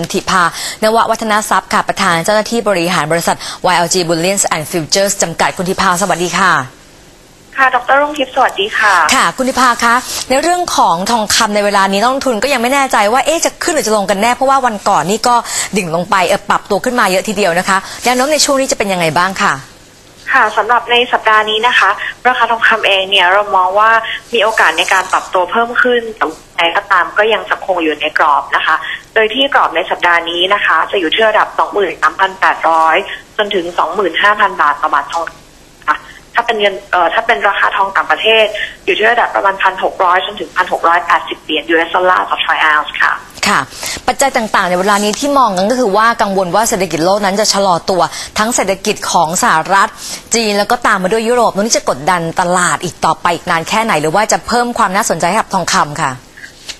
ธิพานววัฒนทรัพย์ค่ะ ประธานเจ้าหน้าที่บริหารบริษัท YLG Bullions and Futures จำกัดคุณธิพาสวัสดีค่ะ ค่ะ ดรรุ่งทิพย์สวัสดีค่ะ ค่ะ คุณธิพาคะ ในเรื่องของทองคำในเวลานี้นักลงทุนก็ยังไม่แน่ใจว่าเอ๊ะจะขึ้นหรือจะลงกันแน่ เพราะว่าวันก่อนนี่ก็ดิ่งลงไปเออปรับตัวขึ้นมาเยอะทีเดียวนะคะแนวโน้มในช่วงนี้จะเป็นยังไงบ้างค่ะค่ะสำหรับในสัปดาห์นี้นะคะ ราคาทองคำเองเนี่ยเรามองว่ามีโอกาสในการปรับตัวเพิ่มขึ้นแต่ไหนก็ตามก็ยังจะคงอยู่ในกรอบนะคะ โดยที่กรอบในสัปดาห์นี้นะคะ จะอยู่ที่ระดับ 23,800 จนถึง 25,000 บาทต่อบาททองค่ะถ้าเป็นเงินเอ่อถ้าเป็นราคาทองต่างประเทศ อยู่ที่ระดับประมาณ 1,600 จนถึง 1,680 เหรียญ US ดอลลาร์ต่อทรอยออนซ์ค่ะค่ะปัจจัยต่างๆ ในเวลานี้ที่มองกันก็คือว่ากังวลว่าเศรษฐกิจโลกนั้นจะชะลอตัวทั้งเศรษฐกิจของสหรัฐ จีนแล้วก็ตามมาด้วยยุโรปนี้จะกดดันตลาดอีกต่อไปอีกนานแค่ไหนหรือว่าจะเพิ่มความน่าสนใจให้กับทองคำค่ะ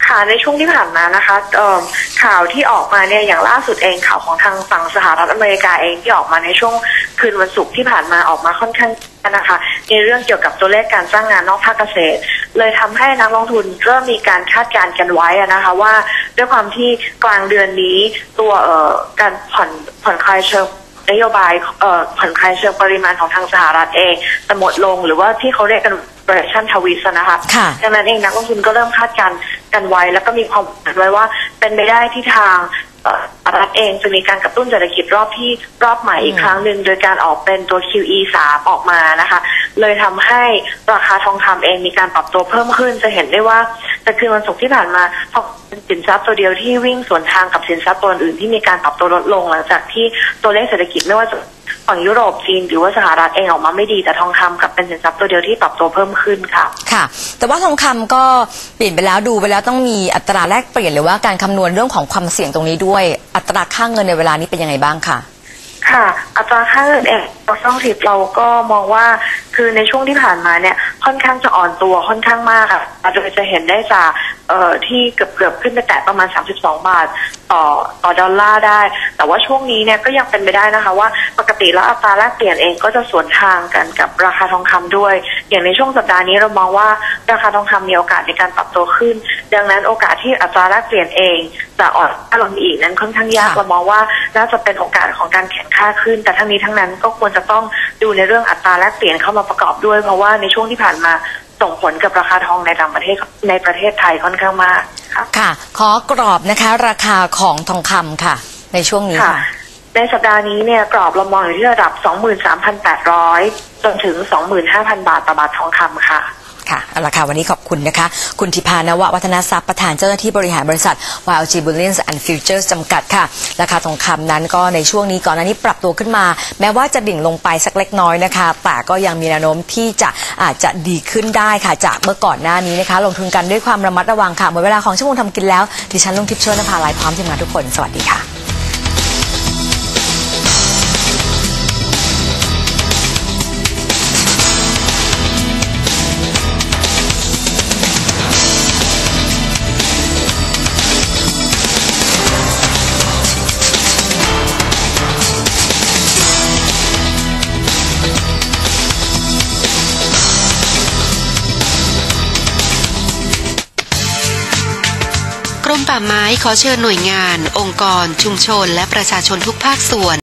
ค่ะในช่วงที่ผ่านมานะคะเอิ่ม ข่าวที่ออกมาเนี่ยอย่างล่าสุดเองข่าวของทางฝั่งสหรัฐอเมริกาเองที่ออกมาในช่วงคืนวันศุกร์ที่ผ่านมาออกมาค่อนข้างนะคะในเรื่องเกี่ยวกับตัวเลขการจ้างงานนอกภาคเกษตร เลยทำให้นักลงทุนเริ่มมีการคาดการณ์กันไว้อะนะคะว่าด้วยความที่กลางเดือนนี้ตัวเอ่อการผ่อนผ่อนคลายเชิงนโยบายเอ่อผ่อนคลายเชิงปริมาณของทางสหรัฐเองจะหมดลงหรือว่าที่เขาเรียกกัน recession ทวิสนะคะค่ะดังนั้นเองนักลงทุนก็เริ่มคาดการณ์ กันไว้ แล้วก็มีความหวังไว้ว่า เป็นไปได้ที่ทางเอ่อสหรัฐเองจะมีการกระตุ้นเศรษฐกิจรอบที่รอบใหม่อีกครั้งหนึ่งโดยการออกเป็นตัว QE 3ออกมานะคะ เลยทำให้ราคาทองคำเองมีการปรับตัวเพิ่มขึ้น จะเห็นได้ว่าแต่คืนวันศุกร์ที่ผ่านมาทองเป็นสินทรัพย์ตัวเดียวที่วิ่งสวนทางกับสินทรัพย์ตัวอื่นที่มีการปรับตัวลดลงหลังจากที่ตัวเลขเศรษฐกิจไม่ว่าจะ ฝั่งยุโรปจีนหรือว่าสหรัฐเองออกมาไม่ดีแต่ทองคำกลับเป็นสินทรัพย์ตัวเดียวที่ปรับตัวเพิ่มขึ้นค่ะ ค่ะ แต่ว่าทองคำก็เปลี่ยนไปแล้วดูไปแล้วต้องมีอัตราแลกเปลี่ยนหรือว่าการคำนวณเรื่องของความเสี่ยงตรงนี้ด้วย อัตราค่าเงินในเวลานี้เป็นยังไงบ้างค่ะค่ะอัตราค่าเงินเองเราต้องทิปเราก็มองว่าคือในช่วงที่ผ่านมาเนี่ยค่อนข้างจะอ่อนตัวค่อนข้างมากค่ะโดยจะเห็นได้จากเอ่อที่เกือบเกือบๆขึ้นไปแตะประมาณ 32 บาท ต่อต่อดอลลาร์ได้ แต่ว่าช่วงนี้เนี่ยก็ยังเป็นไปได้นะคะว่าปกติแล้วอัตราแลกเปลี่ยนเองก็จะสวนทางกันกับราคาทองคำด้วย อย่างในช่วงสัปดาห์นี้เรามองว่าราคาทองคำมีโอกาสในการปรับตัวขึ้น ดังนั้นโอกาสที่อัตราแลกเปลี่ยนเองจะอ่อนค่าลงอีกนั้นค่อนข้างยากเรามองว่าน่าจะเป็นโอกาสของการแข่งค่าขึ้น แต่ทั้งนี้ทั้งนั้นก็ควรจะต้องดูในเรื่องอัตราแลกเปลี่ยนเข้ามาประกอบด้วย เพราะว่าในช่วงที่ผ่านมาส่งผลกับราคาทองในต่างประเทศในประเทศไทยค่อนข้างมากค่ะค่ะขอกรอบนะคะ ราคาของทองคำค่ะ ในช่วงนี้ค่ะค่ะ ในสัปดาห์นี้เนี่ยกรอบเรามองอยู่ที่ระดับ 23,800 จนถึง 25,000 บาทต่อบาททองคำค่ะค่ะเอาละค่ะ วันนี้ขอบคุณนะคะ คุณธิพานววัฒนทรัพย์ประธานเจ้าหน้าที่บริหารบริษัท YLG Bullions and Futures จำกัดค่ะ ราคาทองคำนั้นก็ในช่วงนี้ก่อนหน้านี้ปรับตัวขึ้นมา แม้ว่าจะดิ่งลงไปสักเล็กน้อยนะคะ แต่ก็ยังมีแนวโน้มที่จะอาจจะดีขึ้นได้ค่ะ จากเมื่อก่อนหน้านี้นะคะ ลงทุนกันด้วยความระมัดระวังค่ะหมดเวลาของชั่วโมงทำกินแล้ว ดิฉันลุงทิพย์เชิญนภาลายพร้อมทีมงานทุกคน สวัสดีค่ะ รมป่าไม้ขอเชิญหน่วยงาน องค์กร ชุมชน และประชาชนทุกภาคส่วน